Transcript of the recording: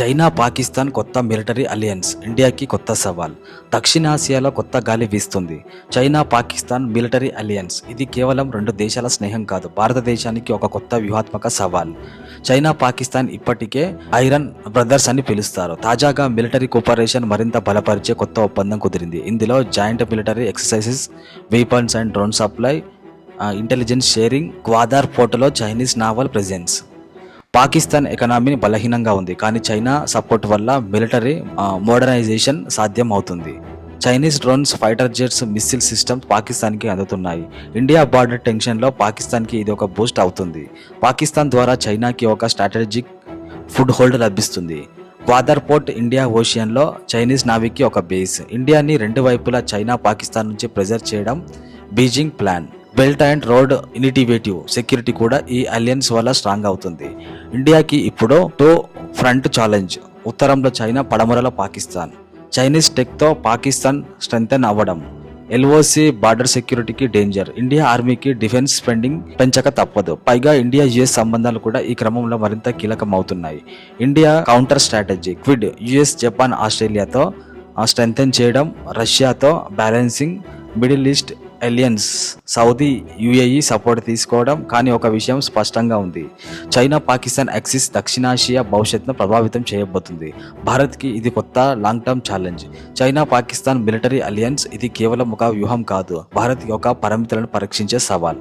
China Pakistan కొత్త military alliance ఇండియాకి కొత్త సవాల్. దక్షిణాసియాలో కొత్త గాలి వీస్తుంది. China Pakistan military alliance. ఇది కేవలం రెండు దేశాల స్నేహం కాదు భారతదేశానికి ఒక కొత్త వ్యూహాత్మక సవాల్. చైనా పాకిస్తాన్ ఇప్పటికే ఐరన్ బ్రదర్స్ అని పిలుస్తారు. తాజాగా మిలిటరీ కోఆపరేషన్ మరింత బలపరిచే కొత్త ఒప్పందం కుదిరింది. ఇందులో joint military exercises weapons and drone supply intelligence sharing Gwadar పోర్టులో Chinese naval presence. Pakistan economy బలహీనంగా ఉంది కానీ చైనా సపోర్ట్ వల్ల మిలిటరీ మోడర్నైజేషన్ సాధ్యం అవుతుంది Chinese drones fighter jets missile systems పాకిస్తాన్కి అందుతున్నాయి. ఇండియా బార్డర్ టెన్షన్లో పాకిస్తాన్కి ఇది ఒక బూస్ట్ అవుతుంది. పాకిస్తాన్ ద్వారా చైనాకి ఒక స్ట్రాటజిక్ ఫుడ్ హోల్డ్ లభిస్తుంది. గ్వాదర్ పోర్ట్ ఇండియా ఓషియన్లో చైనీస్ నావిక్కి ఒక బేస్. ఇండియాని రెండు వైపులా చైనా పాకిస్తాన్ నుంచి ప్రెజర్ చేయడం Beijing plan. Belt and road initiative security కూడా ఈ అలియన్స్ వల్ల స్ట్రాంగ్ అవుతుంది. ఇండియాకి ఇప్పుడు టో ఫ్రంట్ ఛాలెంజ్ ఉత్తరంలో చైనా పడమరలో పాకిస్తాన్. చైనీస్ టెక్తో పాకిస్తాన్ స్ట్రెంగ్తన్ అవ్వడం. ఎల్ఓసి బార్డర్ సెక్యూరిటీకి డేంజర్. ఇండియా ఆర్మీకి డిఫెన్స్ స్పెండింగ్ పెంచక తప్పదు. పైగా ఇండియా యుఎస్ సంబంధాలు కూడా ఈ క్రమంలో మరింత కీలకం అవుతున్నాయి India counter strategy Quad US Japan ఆస్ట్రేలియాతో strengthen చేయడం రష్యాతో balancing Middle East alliance Saudi UAE support తీసుకోవడం కానీ ఒక విషయం స్పష్టంగా ఉంది. చైనా పాకిస్తాన్ యాక్సిస్ దక్షిణాసియా భవిష్యత్తును ప్రభావితం చేయబోతుంది. భారత్కి ఇది కొత్త long term challenge China Pakistan military alliance ఇది కేవలం ఒక వ్యూహం కాదు. భారత్ యొక్క పరిమితులను పరీక్షించే సవాల్.